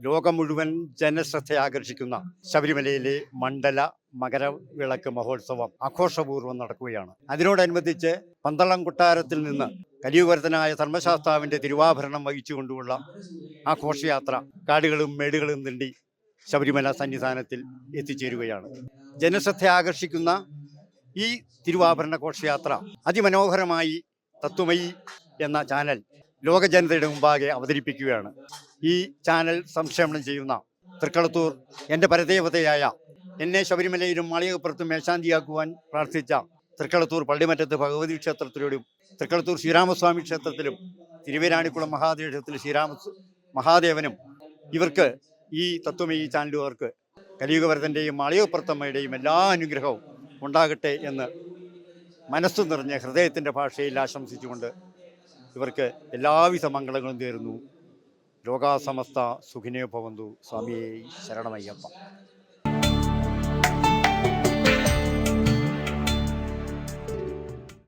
ലോകം മുഴുവൻ ജനശ്രദ്ധ ആകർഷിക്കുന്ന ശബരിമലയിലെ മണ്ഡല മകരവിളക്ക് മഹോത്സവം ആഘോഷപൂർവം നടക്കുകയാണ്. അതിനോടനുബന്ധിച്ച് പന്തളം കൊട്ടാരത്തിൽ നിന്ന് കലിയുവരത്തനായ ധർമ്മശാസ്താവിന്റെ തിരുവാഭരണം വഹിച്ചുകൊണ്ടുള്ള ആ ഘോഷയാത്ര കാടുകളും മേടുകളും നീണ്ടി ശബരിമല സന്നിധാനത്തിൽ എത്തിച്ചേരുകയാണ്. ജനശ്രദ്ധ ആകർഷിക്കുന്ന ഈ തിരുവാഭരണ ഘോഷയാത്ര അതിമനോഹരമായി തത്വമയി എന്ന ചാനൽ ലോക ജനതയുടെ മുമ്പാകെ അവതരിപ്പിക്കുകയാണ്. ഈ ചാനൽ സംക്ഷേപണം ചെയ്യുന്ന തൃക്കളത്തൂർ എന്റെ പരദേവതയായ എന്നെ ശബരിമലയിലും മാളികപ്പുറത്തും മേശാന്തിയാക്കുവാൻ പ്രാർത്ഥിച്ച തൃക്കളത്തൂർ പള്ളിമറ്റത്ത് ഭഗവതി ക്ഷേത്രത്തിലൂടെയും തൃക്കളത്തൂർ ശ്രീരാമസ്വാമി ക്ഷേത്രത്തിലും തിരുവേരാണിക്കുളം മഹാദേവ ക്ഷേത്രത്തിൽ ശ്രീരാമ മഹാദേവനും ഇവർക്ക് ഈ തത്വമയി ചാനലുകാർക്ക് കലിയുഗവരതന്റെയും മാളികപ്പുറത്തമ്മയുടെയും എല്ലാ അനുഗ്രഹവും ഉണ്ടാകട്ടെ എന്ന് മനസ്സു നിറഞ്ഞ ഹൃദയത്തിന്റെ ഭാഷയിൽ ആശംസിച്ചുകൊണ്ട് ഇവർക്ക് എല്ലാവിധ മംഗളങ്ങളും നേരുന്നു ലോകാസമസ്ത സുഖിനേ ഭവന്തു സ്വാമിയെ ശരണമയ്യപ്പ.